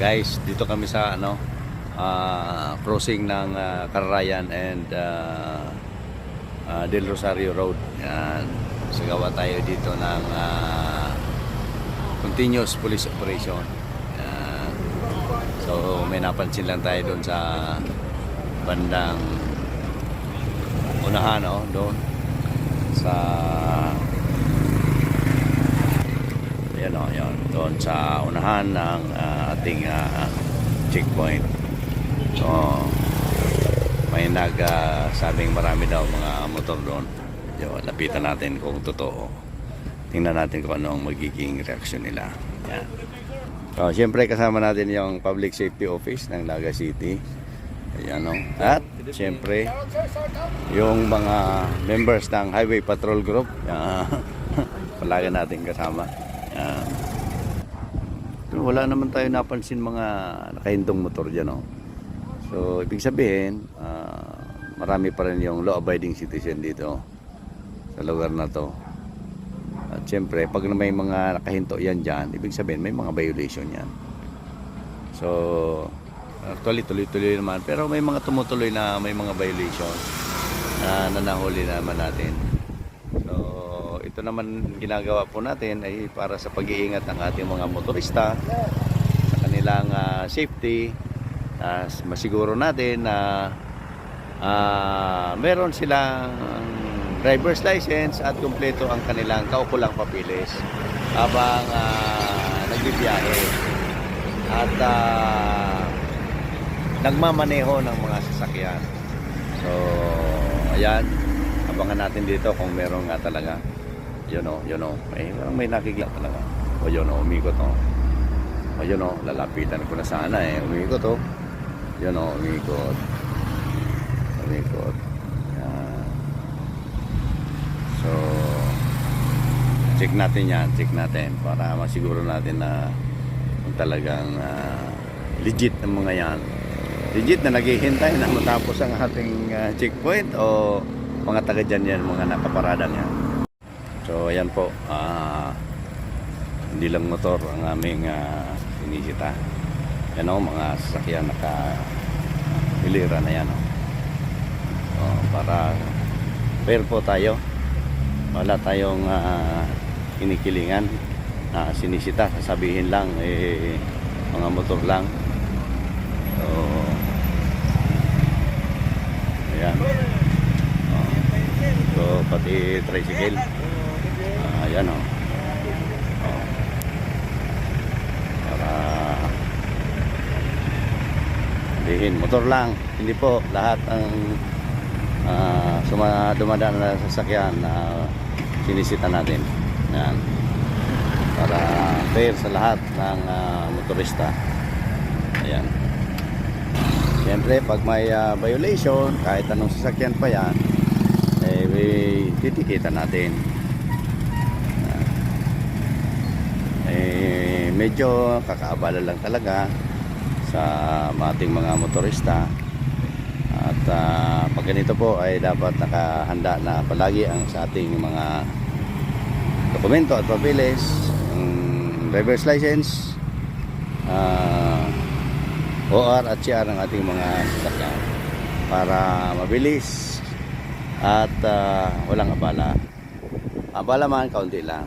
Guys, dito kami sa ano ah, crossing ng ah, Carayan and ah, ah, Del Rosario Road. Yan. Sagawa tayo dito ng ah, continuous police operation. Yan. So may napansin lang tayo doon sa bandang unahan oh, doon sa yan o, yun. Doon sa unahan ng ah, ating ah, checkpoint. So, may nagsabing marami daw mga motor doon. Yun, lapitan natin kung totoo. Tingnan natin kung ano ang magiging reaksyon nila. Yan. So, siyempre kasama natin yung Public Safety Office ng Naga City. Ayan o. At, siyempre, yung mga members ng Highway Patrol Group. Yan. Palagi natin kasama. Yan. Pero wala naman tayo napansin mga nakahintong motor dyan. Oh. So, ibig sabihin, ah, marami pa rin yung law-abiding citizen dito sa lugar na to. At siyempre, pag may mga nakahinto yan dyan, ibig sabihin, may mga violation yan. So, actually, tuloy-tuloy naman. Pero may mga tumutuloy na may mga violation na nanahuli naman natin. Ito naman ginagawa po natin ay para sa pag-iingat ng ating mga motorista sa kanilang ah, safety. Uh, masiguro natin na ah, meron silang driver's license at kumpleto ang kanilang kaukulang papilis habang ah, nagbibiyahe at ah, nagmamaneho ng mga sasakyan. So, ayan. Abangan natin dito kung meron nga talaga. Yun o, yun o. May, parang may nakikita talaga. O yun o, umikot o. O yun o, lalapitan ko na sana eh. Umikot o. Yun o, umikot. Umikot. So, check natin yan. Check natin para masiguro natin na talagang ah, legit ang mga yan. Legit na naghihintay na matapos ang ating ah, checkpoint o mga taga dyan yan, mga nakaparada yan. So, ayan po. ah, hindi lang motor ang aming uh, sinisita. Yan o, mga sasakyan naka hilira na yan o. Oh, para fair po tayo. Wala tayong ah, kinikilingan na sinisita. Sasabihin lang, eh, mga motor lang. So, ayan. Oh. So, pati tricycle. Ayan o. Oh. Para sabihin, motor lang. Hindi po lahat ang ah, suma, dumadaan na sasakyan na sinisita natin. Yan. Para fair sa lahat ng ah, motorista. Ayan. Siyempre, pag may ah, violation, kahit anong sasakyan pa yan, eh, titikitan natin. Yan. Eh, medyo kakaabala lang talaga sa ating mga motorista. At ah, pag ganito po ay dapat nakahanda na palagi ang sa ating mga dokumento at papeles, ang driver's license, ah, OR at CR ng ating mga sasakyan para mabilis at ah, walang abala. Abala man, kaunti lang.